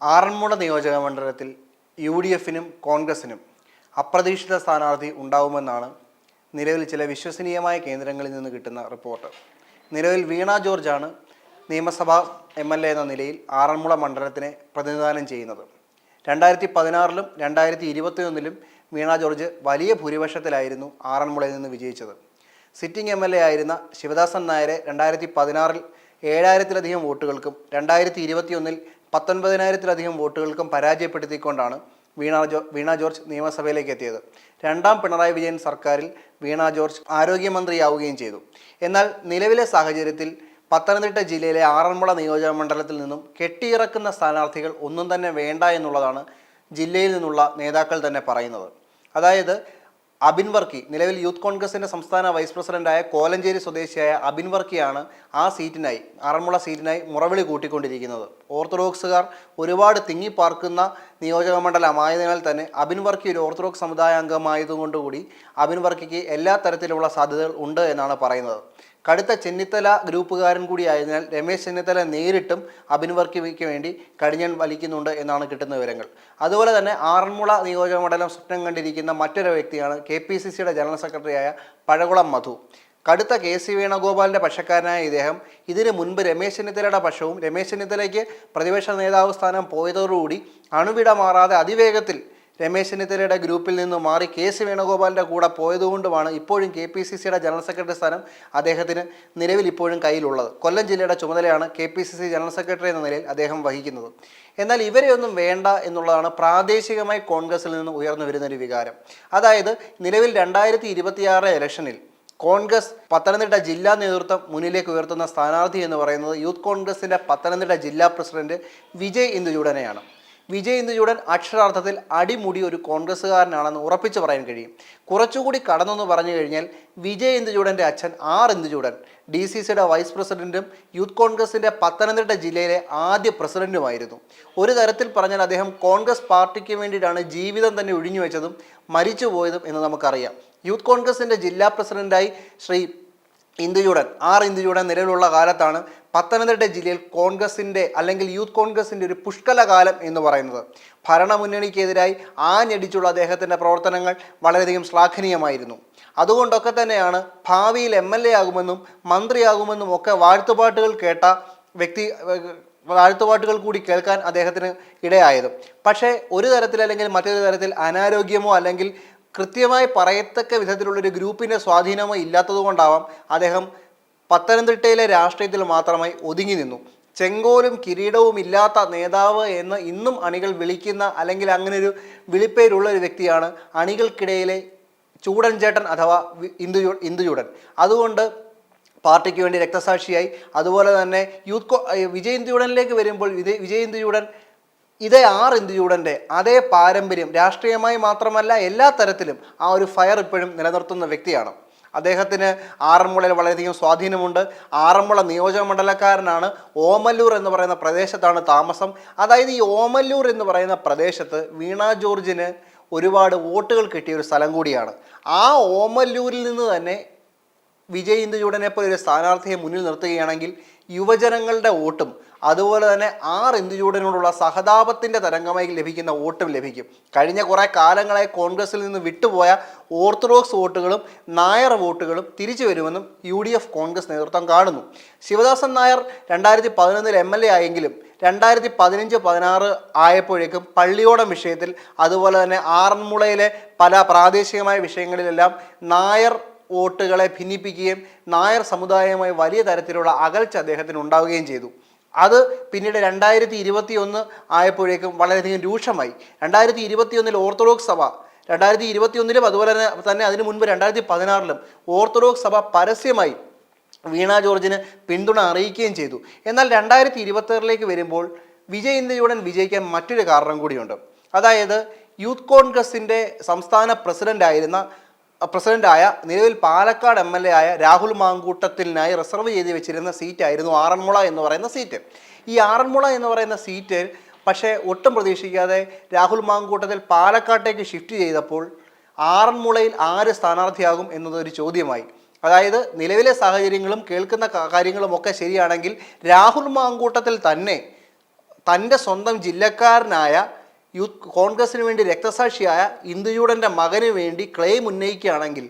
ആറന്മുള നിയോജക മണ്ഡലത്തിൽ U D എഫിനും കോൺഗ്രസിനും അപ്രതീക്ഷിത സ്ഥാനാർത്ഥി ഉണ്ടാവുമെന്നാണ് നിലവിൽ ചില വിശ്വസനീയമായ കേന്ദ്രങ്ങളിൽ നിന്ന് കിട്ടുന്ന റിപ്പോർട്ട്. നിലവിൽ വീണ ജോർജാണ് നിയമസഭാ എം എൽ എ എന്ന നിലയിൽ ആറന്മുള മണ്ഡലത്തിനെ പ്രതിനിധാനം ചെയ്യുന്നത്. രണ്ടായിരത്തി പതിനാറിലും രണ്ടായിരത്തി ഇരുപത്തിയൊന്നിലും വീണ ജോർജ് വലിയ ഭൂരിപക്ഷത്തിലായിരുന്നു ആറന്മുളയിൽ നിന്ന് വിജയിച്ചത്. സിറ്റിംഗ് എം എൽ എ ആയിരുന്ന ശിവദാസൻ നായരെ രണ്ടായിരത്തി പതിനാറിൽ ഏഴായിരത്തിലധികം വോട്ടുകൾക്കും രണ്ടായിരത്തി ഇരുപത്തിയൊന്നിൽ പത്തൊൻപതിനായിരത്തിലധികം വോട്ടുകൾക്കും പരാജയപ്പെടുത്തിക്കൊണ്ടാണ് വീണ ജോ വീണ ജോർജ് നിയമസഭയിലേക്ക് എത്തിയത്. രണ്ടാം പിണറായി വിജയൻ സർക്കാരിൽ വീണ ജോർജ് ആരോഗ്യമന്ത്രിയാവുകയും ചെയ്തു. എന്നാൽ നിലവിലെ സാഹചര്യത്തിൽ പത്തനംതിട്ട ജില്ലയിലെ ആറന്മുള നിയോജക മണ്ഡലത്തിൽ നിന്നും കെട്ടിയിറക്കുന്ന സ്ഥാനാർത്ഥികൾ ഒന്നും തന്നെ വേണ്ട എന്നുള്ളതാണ് ജില്ലയിൽ നിന്നുള്ള നേതാക്കൾ തന്നെ പറയുന്നത്. അതായത് അബിൻ വർക്കി നിലവിൽ യൂത്ത് കോൺഗ്രസിന്റെ സംസ്ഥാന വൈസ് പ്രസിഡന്റായ കോലഞ്ചേരി സ്വദേശിയായ അബിൻ വർക്കിയാണ് ആ സീറ്റിനായി ആറന്മുള സീറ്റിനായി മുറവിളി കൂട്ടിക്കൊണ്ടിരിക്കുന്നത്. ഓർത്തഡോക്സുകാർ ഒരുപാട് തിങ്ങിപ്പാർക്കുന്ന നിയോജക മണ്ഡലമായതിനാൽ തന്നെ അബിൻ വർക്കി ഒരു ഓർത്തഡോക്സ് സമുദായ അംഗമായതുകൊണ്ടുകൂടി അബിൻ വർക്കിക്ക് എല്ലാ തരത്തിലുള്ള സാധ്യതകൾ ഉണ്ട് എന്നാണ് പറയുന്നത്. കടുത്ത ചെന്നിത്തല ഗ്രൂപ്പുകാരൻ കൂടിയായതിനാൽ രമേശ് ചെന്നിത്തല നേരിട്ടും അബിൻ വർക്കിക്ക് വേണ്ടി കടിഞ്ഞൻ വലിക്കുന്നുണ്ട് എന്നാണ് കിട്ടുന്ന വിവരങ്ങൾ. അതുപോലെ തന്നെ ആറന്മുള നിയോജക മണ്ഡലം സ്വപ്നം കണ്ടിരിക്കുന്ന മറ്റൊരു വ്യക്തിയാണ് കെ പി സി സിയുടെ ജനറൽ സെക്രട്ടറിയായ പഴകുളം മധു. കടുത്ത കെ സി വേണുഗോപാലിന്റെ പക്ഷക്കാരനായ ഇദ്ദേഹം ഇതിനു മുൻപ് രമേശ് ചെന്നിത്തലയുടെ പക്ഷവും രമേശ് ചെന്നിത്തലയ്ക്ക് പ്രതിപക്ഷ നേതാവ് സ്ഥാനം പോയതോടുകൂടി അണുവിട മാറാതെ അതിവേഗത്തിൽ രമേശ് ചെന്നിത്തലയുടെ ഗ്രൂപ്പിൽ നിന്ന് മാറി കെ സി വേണുഗോപാലിന്റെ കൂടെ പോയതുകൊണ്ടുമാണ് ഇപ്പോഴും കെ പി സി സിയുടെ ജനറൽ സെക്രട്ടറി സ്ഥാനം അദ്ദേഹത്തിന് നിലവിൽ ഇപ്പോഴും കയ്യിലുള്ളത്. കൊല്ലം ജില്ലയുടെ ചുമതലയാണ് K P C C general secretary എന്ന നിലയിൽ അദ്ദേഹം വഹിക്കുന്നത്. എന്നാൽ ഇവരെയൊന്നും വേണ്ട എന്നുള്ളതാണ് പ്രാദേശികമായി കോൺഗ്രസിൽ നിന്ന് ഉയർന്നു വരുന്നൊരു വികാരം. അതായത് നിലവിൽ രണ്ടായിരത്തി ഇരുപത്തിയാറ് ഇലക്ഷനിൽ കോൺഗ്രസ് പത്തനംതിട്ട ജില്ലാ നേതൃത്വം മുന്നിലേക്ക് ഉയർത്തുന്ന സ്ഥാനാർത്ഥി എന്ന് പറയുന്നത് യൂത്ത് കോൺഗ്രസിന്റെ പത്തനംതിട്ട ജില്ലാ പ്രസിഡന്റ് വിജയ് ഇന്ദുചൂടനെയാണ് വിജയ് അക്ഷരാർത്ഥത്തിൽ അടിമുടി ഒരു കോൺഗ്രസ്സുകാരനാണെന്ന് ഉറപ്പിച്ചു പറയാൻ കഴിയും. കുറച്ചുകൂടി കടന്നെന്ന് പറഞ്ഞു കഴിഞ്ഞാൽ വിജയ് ഇന്ദുചൂടന്റെ അച്ഛൻ ആർ ഇന്ദുചൂടൻ ഡി സി സിയുടെ വൈസ് പ്രസിഡന്റും യൂത്ത് കോൺഗ്രസിന്റെ പത്തനംതിട്ട ജില്ലയിലെ ആദ്യ പ്രസിഡന്റുമായിരുന്നു. ഒരു തരത്തിൽ പറഞ്ഞാൽ അദ്ദേഹം കോൺഗ്രസ് പാർട്ടിക്ക് വേണ്ടിയിട്ടാണ് ജീവിതം തന്നെ ഒഴിഞ്ഞു വെച്ചതും മരിച്ചുപോയതും എന്ന് നമുക്കറിയാം. യൂത്ത് കോൺഗ്രസിന്റെ ജില്ലാ പ്രസിഡന്റായി ശ്രീ ഇന്ദുചൂടൻ ആർ ഇന്ദുചൂടൻ നിലവിലുള്ള കാലത്താണ് പത്തനംതിട്ട ജില്ലയിൽ കോൺഗ്രസിന്റെ അല്ലെങ്കിൽ യൂത്ത് കോൺഗ്രസിന്റെ ഒരു പുഷ്കല കാലം എന്ന് പറയുന്നത്. ഭരണമുന്നണിക്കെതിരായി ആഞ്ഞടിച്ചുള്ള അദ്ദേഹത്തിന്റെ പ്രവർത്തനങ്ങൾ വളരെയധികം ശ്ലാഘനീയമായിരുന്നു. അതുകൊണ്ടൊക്കെ തന്നെയാണ് ഭാവിയിൽ എം എൽ എ ആകുമെന്നും മന്ത്രിയാകുമെന്നും ഒക്കെ വാഴ്ത്തുപാട്ടുകൾ കേട്ട വ്യക്തി വാഴ്ത്തുപാട്ടുകൾ കൂടി കേൾക്കാൻ അദ്ദേഹത്തിന് ഇടയായത്. പക്ഷേ ഒരു തരത്തിൽ അല്ലെങ്കിൽ മറ്റൊരു തരത്തിൽ അനാരോഗ്യമോ അല്ലെങ്കിൽ കൃത്യമായി പറയത്തക്ക വിധത്തിലുള്ളൊരു ഗ്രൂപ്പിന്റെ സ്വാധീനമോ ഇല്ലാത്തതുകൊണ്ടാവാം അദ്ദേഹം പത്തനംതിട്ടയിലെ രാഷ്ട്രീയത്തിൽ മാത്രമായി ഒതുങ്ങി നിന്നു. ചെങ്കോലും കിരീടവും ഇല്ലാത്ത നേതാവ് എന്ന് ഇന്നും അണികൾ വിളിക്കുന്ന അല്ലെങ്കിൽ അങ്ങനെ ഒരു വിളിപ്പേരുള്ള ഒരു വ്യക്തിയാണ് അണികൾക്കിടയിലെ ചൂടൻ ചേട്ടൻ അഥവാ ഇന്ദു ഇന്ദുചൂടൻ അതുകൊണ്ട് പാർട്ടിക്ക് വേണ്ടി രക്തസാക്ഷിയായി. അതുപോലെ തന്നെ യൂത്ത് വിജയ് ഇന്ദുചൂടനിലേക്ക് വരുമ്പോൾ വിജയ് ഇന്ദുചൂടൻ ഇതേ ആർ ഇന്ദുചൂടന്റെ അതേ പാരമ്പര്യം രാഷ്ട്രീയമായി മാത്രമല്ല എല്ലാ തരത്തിലും ആ ഒരു ഫയർ ഇപ്പോഴും നിലനിർത്തുന്ന വ്യക്തിയാണ്. അദ്ദേഹത്തിന് ആറന്മുളയിൽ വളരെയധികം സ്വാധീനമുണ്ട്. ആറന്മുള നിയോജക മണ്ഡലക്കാരനാണ് ഓമല്ലൂർ എന്ന് പറയുന്ന പ്രദേശത്താണ് താമസം. അതായത് ഈ ഓമല്ലൂർ എന്ന് പറയുന്ന പ്രദേശത്ത് വീണ ജോർജിന് ഒരുപാട് വോട്ടുകൾ കിട്ടിയ ഒരു സ്ഥലം കൂടിയാണ്. ആ ഓമല്ലൂരിൽ നിന്ന് തന്നെ വിജയ് ഇന്ദുചൂടനെ പോലെ ഒരു സ്ഥാനാർത്ഥിയെ മുന്നിൽ നിർത്തുകയാണെങ്കിൽ യുവജനങ്ങളുടെ വോട്ടും അതുപോലെ തന്നെ ആർ ഇന്ദുചൂടനോടുള്ള സഹതാപത്തിന്റെ തരംഗമായി ലഭിക്കുന്ന വോട്ടും ലഭിക്കും. കഴിഞ്ഞ കുറേ കാലങ്ങളായി കോൺഗ്രസിൽ നിന്ന് വിട്ടുപോയ ഓർത്തഡോക്സ് വോട്ടുകളും നായർ വോട്ടുകളും തിരിച്ചു വരുമെന്നും യു ഡി എഫ് കോൺഗ്രസ് നേതൃത്വം കാണുന്നു. ശിവദാസൻ നായർ രണ്ടായിരത്തി പതിനൊന്നിൽ എം എൽ എ ആയെങ്കിലും രണ്ടായിരത്തി പതിനഞ്ച് പതിനാറ് ആയപ്പോഴേക്കും പള്ളിയോടം വിഷയത്തിൽ അതുപോലെ തന്നെ ആറന്മുളയിലെ പല പ്രാദേശികമായ വിഷയങ്ങളിലെല്ലാം നായർ വോട്ടുകളെ ഭിന്നിപ്പിക്കുകയും നായർ സമുദായവുമായി വലിയ തരത്തിലുള്ള അകൽച്ച അദ്ദേഹത്തിന് ഉണ്ടാവുകയും ചെയ്തു. അത് പിന്നീട് രണ്ടായിരത്തി ഇരുപത്തി ഒന്ന് ആയപ്പോഴേക്കും വളരെയധികം രൂക്ഷമായി. രണ്ടായിരത്തി ഇരുപത്തി ഒന്നിൽ ഓർത്തഡോക്സ് സഭ രണ്ടായിരത്തി ഇരുപത്തി ഒന്നിലും അതുപോലെ തന്നെ തന്നെ അതിനു മുൻപ് രണ്ടായിരത്തി പതിനാറിലും ഓർത്തഡോക്സ് സഭ പരസ്യമായി വീണ ജോർജിന് പിന്തുണ അറിയിക്കുകയും ചെയ്തു. എന്നാൽ രണ്ടായിരത്തി ഇരുപത്തി വരുമ്പോൾ വിജയ് ഇന്ത്യയുടൻ വിജയിക്കാൻ മറ്റൊരു കാരണം കൂടിയുണ്ട്. അതായത് യൂത്ത് കോൺഗ്രസിന്റെ സംസ്ഥാന പ്രസിഡന്റ് പ്രസിഡന്റായ നിലവിൽ പാലക്കാട് എം എൽ എ ആയ രാഹുൽ മാങ്കൂട്ടത്തിനായി റിസർവ് ചെയ്ത് വെച്ചിരുന്ന സീറ്റായിരുന്നു ആറന്മുള എന്ന് പറയുന്ന സീറ്റ് ഈ ആറന്മുള എന്ന് പറയുന്ന സീറ്റ് പക്ഷേ ഒട്ടും പ്രതീക്ഷിക്കാതെ രാഹുൽ മാങ്കൂട്ടത്തിൽ പാലക്കാട്ടേക്ക് ഷിഫ്റ്റ് ചെയ്തപ്പോൾ ആറന്മുളയിൽ ആര് സ്ഥാനാർത്ഥിയാകും എന്നതൊരു ചോദ്യമായി. അതായത് നിലവിലെ സാഹചര്യങ്ങളും കേൾക്കുന്ന കാര്യങ്ങളും ഒക്കെ ശരിയാണെങ്കിൽ രാഹുൽ മാങ്കൂട്ടത്തിൽ തന്നെ തന്റെ സ്വന്തം ജില്ലക്കാരനായ യൂത്ത് കോൺഗ്രസിന് വേണ്ടി രക്തസാക്ഷിയായ ഇന്ദുജൂടന്റെ മകന് വേണ്ടി ക്ലെയിം ഉന്നയിക്കുകയാണെങ്കിൽ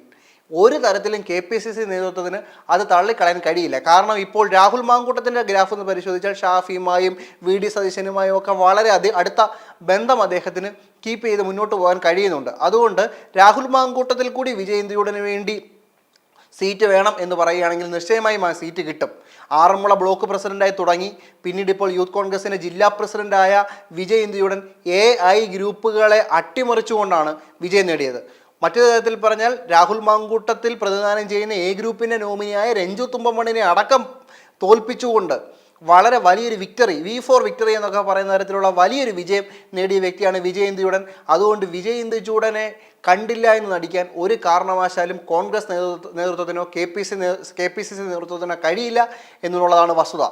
ഒരു തരത്തിലും കെ പി സി സി നേതൃത്വത്തിന് അത് തള്ളിക്കളയാൻ കഴിയില്ല. കാരണം ഇപ്പോൾ രാഹുൽ മാങ്കൂട്ടത്തിന്റെ ഗ്രാഫ് ഒന്ന് പരിശോധിച്ചാൽ ഷാഫിയുമായും വി ഡി സതീശനുമായും ഒക്കെ വളരെ അതി അടുത്ത ബന്ധം അദ്ദേഹത്തിന് കീപ്പ് ചെയ്ത് മുന്നോട്ട് പോകാൻ കഴിയുന്നുണ്ട്. അതുകൊണ്ട് രാഹുൽ മാങ്കൂട്ടത്തിൽ കൂടി വിജയ് ഇന്ത്യയുടന് വേണ്ടി സീറ്റ് വേണം എന്ന് പറയുകയാണെങ്കിൽ നിശ്ചയമായും ആ സീറ്റ് കിട്ടും. ആറന്മുള ബ്ലോക്ക് പ്രസിഡന്റായി തുടങ്ങി. പിന്നീട് ഇപ്പോൾ യൂത്ത് കോൺഗ്രസിന്റെ ജില്ലാ പ്രസിഡന്റായ വിജയ് ഇന്ത്യയുടൻ എ ഐ ഗ്രൂപ്പുകളെ അട്ടിമറിച്ചുകൊണ്ടാണ് വിജയം നേടിയത്. മറ്റൊരു തരത്തിൽ പറഞ്ഞാൽ രാഹുൽ മാങ്കൂട്ടത്തിൽ പ്രതിദാനം ചെയ്യുന്ന എ ഗ്രൂപ്പിന്റെ നോമിനിയായ രഞ്ജു തുമ്പമണിനെ അടക്കം തോൽപ്പിച്ചുകൊണ്ട് വളരെ വലിയൊരു വിക്ടറി വി ഫോർ വിക്ടറി എന്നൊക്കെ പറയുന്ന തരത്തിലുള്ള വലിയൊരു വിജയം നേടിയ വ്യക്തിയാണ് വിജയ് ഇന്ദുചൂടൻ അതുകൊണ്ട് വിജയ് ചൂടനെ കണ്ടില്ല എന്ന് നടിക്കാൻ ഒരു കാരണവശാലും Congress നേതൃത്വത്തിനോ K P C K P C C നേതൃത്വത്തിനോ കഴിയില്ല എന്നുള്ളതാണ് വസ്തുത.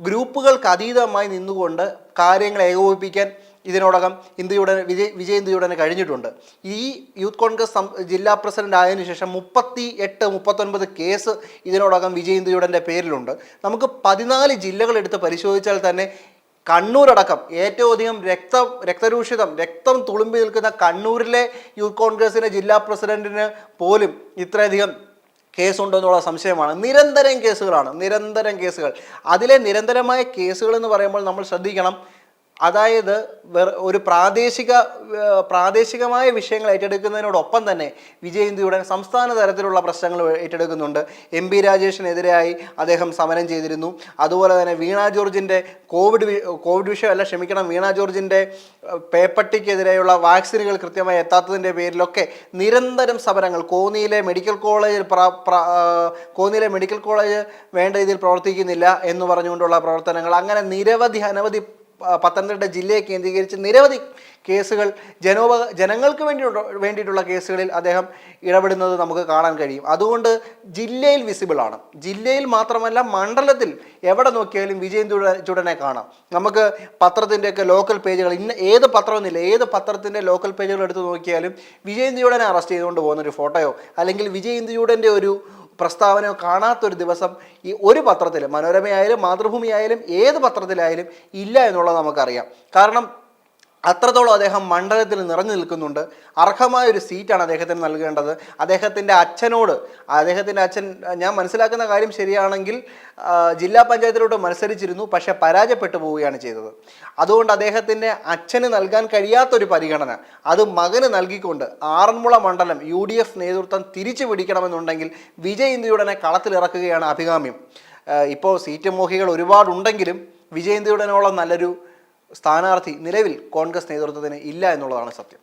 ഗ്രൂപ്പുകൾക്ക് അതീതമായി നിന്നുകൊണ്ട് കാര്യങ്ങൾ ഏകോപിപ്പിക്കാൻ ഇതിനോടകം ഇന്ത്യയുടെ വിജയ് വിജയ് ഇന്ത്യയുടെ കഴിഞ്ഞിട്ടുണ്ട്. ഈ യൂത്ത് കോൺഗ്രസ് ജില്ലാ പ്രസിഡന്റ് ആയതിനു ശേഷം മുപ്പത്തി എട്ട് മുപ്പത്തൊൻപത് കേസ് ഇതിനോടകം വിജയ് ഇന്ത്യയുടെ പേരിലുണ്ട്. നമുക്ക് പതിനാല് ജില്ലകൾ എടുത്ത് പരിശോധിച്ചാൽ തന്നെ കണ്ണൂരടക്കം ഏറ്റവും അധികം രക്തം രക്തരൂഷിതം രക്തം തുളുമ്പി നിൽക്കുന്ന കണ്ണൂരിലെ യൂത്ത് കോൺഗ്രസിന്റെ ജില്ലാ പ്രസിഡന്റിന് പോലും ഇത്രയധികം കേസുണ്ടോ എന്നുള്ള സംശയമാണ്. നിരന്തരം കേസുകളാണ് നിരന്തരം കേസുകൾ. അതിലെ നിരന്തരമായ കേസുകൾ എന്ന് പറയുമ്പോൾ നമ്മൾ ശ്രദ്ധിക്കണം. അതായത് ഒരു പ്രാദേശിക പ്രാദേശികമായ വിഷയങ്ങൾ ഏറ്റെടുക്കുന്നതിനോടൊപ്പം തന്നെ വിജയഹിന്ദിയുടെ സംസ്ഥാന തലത്തിലുള്ള പ്രശ്നങ്ങൾ ഏറ്റെടുക്കുന്നുണ്ട്. എം പി രാജേഷിനെതിരായി അദ്ദേഹം സമരം ചെയ്തിരുന്നു. അതുപോലെ തന്നെ വീണ ജോർജിന്റെ കോവിഡ് കോവിഡ് വിഷയമല്ല ക്ഷമിക്കണം വീണ ജോർജിന്റെ പേപ്പട്ടിക്കെതിരെയുള്ള വാക്സിനുകൾ കൃത്യമായി എത്താത്തതിന്റെ പേരിലൊക്കെ നിരന്തരം സമരങ്ങൾ. കോന്നിയിലെ മെഡിക്കൽ കോളേജിൽ കോന്നിയിലെ മെഡിക്കൽ കോളേജ് വേണ്ട രീതിയിൽ പ്രവർത്തിക്കുന്നില്ല എന്ന് പറഞ്ഞുകൊണ്ടുള്ള പ്രവർത്തനങ്ങൾ. അങ്ങനെ നിരവധി അനവധി പത്തനംതിട്ട ജില്ലയെ കേന്ദ്രീകരിച്ച് നിരവധി കേസുകൾ ജനോപ ജനങ്ങൾക്ക് വേണ്ടിയിട്ടുള്ള വേണ്ടിയിട്ടുള്ള കേസുകളിൽ അദ്ദേഹം ഇടപെടുന്നത് നമുക്ക് കാണാൻ കഴിയും. അതുകൊണ്ട് ജില്ലയിൽ വിസിബിൾ ആണ്. ജില്ലയിൽ മാത്രമല്ല മണ്ഡലത്തിൽ എവിടെ നോക്കിയാലും വിജയൻ ചുട- ചുടനെ കാണാം. നമുക്ക് പത്രത്തിന്റെയൊക്കെ ലോക്കൽ പേജുകൾ ഇന്ന് ഏത് പത്രമെന്നില്ല ഏത് പത്രത്തിന്റെ ലോക്കൽ പേജുകൾ എടുത്ത് നോക്കിയാലും വിജയൻ ചൂടനെ അറസ്റ്റ് ചെയ്തുകൊണ്ട് പോകുന്ന ഒരു ഫോട്ടോയോ അല്ലെങ്കിൽ വിജയ് ചൂടന്റെ ഒരു പ്രസ്താവനയോ കാണാത്തൊരു ദിവസം ഈ ഒരു പത്രത്തിൽ മനോരമയായാലും മാതൃഭൂമിയായാലും ഏത് പത്രത്തിലായാലും ഇല്ല എന്നുള്ളത് നമുക്കറിയാം. കാരണം അത്രത്തോളം അദ്ദേഹം മണ്ഡലത്തിൽ നിറഞ്ഞു നിൽക്കുന്നുണ്ട്. അർഹമായ ഒരു സീറ്റാണ് അദ്ദേഹത്തിന് നൽകേണ്ടത്. അദ്ദേഹത്തിന്റെ അച്ഛനോട് അദ്ദേഹത്തിന്റെ അച്ഛൻ ഞാൻ മനസ്സിലാക്കുന്ന കാര്യം ശരിയാണെങ്കിൽ ജില്ലാ പഞ്ചായത്തിലോട്ട് മത്സരിച്ചിരുന്നു പക്ഷെ പരാജയപ്പെട്ടു പോവുകയാണ് ചെയ്തത്. അതുകൊണ്ട് അദ്ദേഹത്തിന്റെ അച്ഛന് നൽകാൻ കഴിയാത്തൊരു പരിഗണന അത് മകന് നൽകിക്കൊണ്ട് ആറന്മുള മണ്ഡലം യു ഡി എഫ് നേതൃത്വം തിരിച്ചു പിടിക്കണമെന്നുണ്ടെങ്കിൽ വിജയ് ഇന്ത്യയുടനെ കളത്തിലിറക്കുകയാണ് അഭികാമ്യം. ഇപ്പോൾ സീറ്റ് മോഹികൾ ഒരുപാടുണ്ടെങ്കിലും വിജയ് ഇന്ത്യയുടനോളം നല്ലൊരു സ്ഥാനാർത്ഥി നിലവിൽ കോൺഗ്രസ് നേതൃത്വത്തിന് ഇല്ല എന്നുള്ളതാണ് സത്യം.